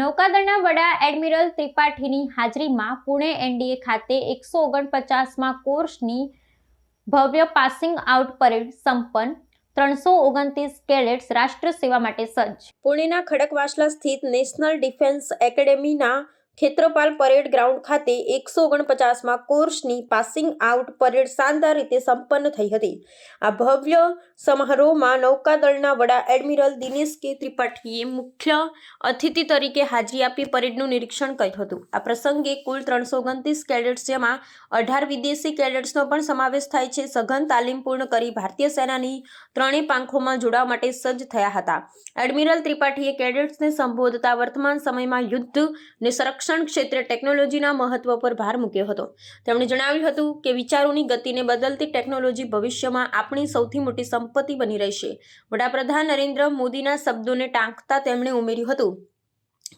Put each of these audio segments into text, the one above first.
નૌકાદળના વડા એડમિરલ ત્રિપાઠીની હાજરીમાં પુણે એનડીએ ખાતે એકસો ઓગણપચાસમાં કોર્સની ભવ્ય પાસિંગ આઉટ પરેડ સંપન્ન, ત્રણસો ઓગણત્રીસ કેડેટ્સ રાષ્ટ્ર સેવા માટે સજ્જ. પુણેના ખડકવાસલા સ્થિત નેશનલ ડિફેન્સ એકેડેમીના ખેત્રપાલ પરેડ ગ્રાઉન્ડ ખાતે એકસો ઓગણપચાસમાં કોર્સની પાસિંગ આઉટ પરેડ શાનદાર રીતે સંપન્ન થઈ હતી. આ ભવ્ય સમારોહમાં નૌકાદળના વડા એડમિરલ દિનેશ કે ત્રિપાઠીએ મુખ્ય અતિથિ તરીકે હાજરી આપી પરેડનું નિરીક્ષણ કર્યું હતું. આ પ્રસંગે કુલ ત્રણસો ઓગણત્રીસ કેડેટ્સ, જેમાં અઢાર વિદેશી કેડેટ્સનો પણ સમાવેશ થાય છે, સઘન તાલીમ પૂર્ણ કરી ભારતીય સેનાની ત્રણેય પાંખોમાં જોડાવા માટે સજ્જ થયા હતા. એડમિરલ ત્રિપાઠીએ કેડેટ્સને સંબોધતા વર્તમાન સમયમાં યુદ્ધ ને ક્ષેત્રે ટેકનોલોજીના મહત્વ પર ભાર મૂક્યો હતો. તેમણે જણાવ્યું હતું કે વિચારોની ગતિને બદલતી ટેકનોલોજી ભવિષ્યમાં આપણી સૌથી મોટી સંપત્તિ બની રહેશે. વડાપ્રધાન નરેન્દ્ર મોદીના શબ્દોને ટાંકતા તેમણે ઉમેર્યું હતું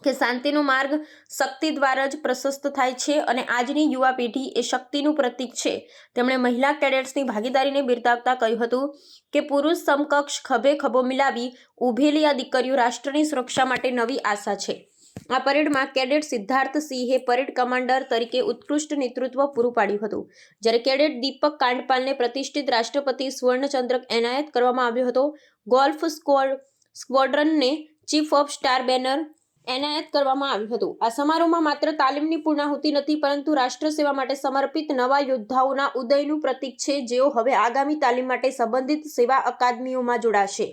કે શાંતિનો માર્ગ શક્તિ દ્વારા જ પ્રશસ્ત થાય છે અને આજની યુવા પેઢી એ શક્તિનું પ્રતીક છે. તેમણે મહિલા કેડેટ્સની ભાગીદારીને બિરદાવતા કહ્યું હતું કે પુરુષ સમકક્ષ ખભે ખભો મિલાવી ઊભેલી આ દીકરીઓ રાષ્ટ્રની સુરક્ષા માટે નવી આશા છે. આ પરેડમાં કેડેટ સિદ્ધાર્થ સિંહે પરેડ કમાન્ડર તરીકે ઉત્કૃષ્ટ નેતૃત્વ પૂરું પાડ્યું હતું. જ્યારે કેડેટ દીપક કાંડપાલને પ્રતિષ્ઠિત રાષ્ટ્રપતિ સુવર્ણચંદ્રક એનાયત કરવામાં આવ્યો હતો, ગોલ્ફ સ્કોડ સ્ક્વોડ્રનને ચીફ ઓફ સ્ટાર બેનર એનાયત કરવામાં આવ્યું હતું. આ સમારોહમાં માત્ર તાલીમની પૂર્ણાહુતિ નથી, પરંતુ રાષ્ટ્ર સેવા માટે સમર્પિત નવા યોદ્ધાઓના ઉદયનું પ્રતીક છે, જેઓ હવે આગામી તાલીમ માટે સંબંધિત સેવા અકાદમીઓમાં જોડાશે.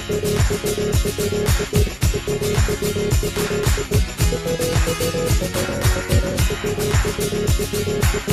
Thank you.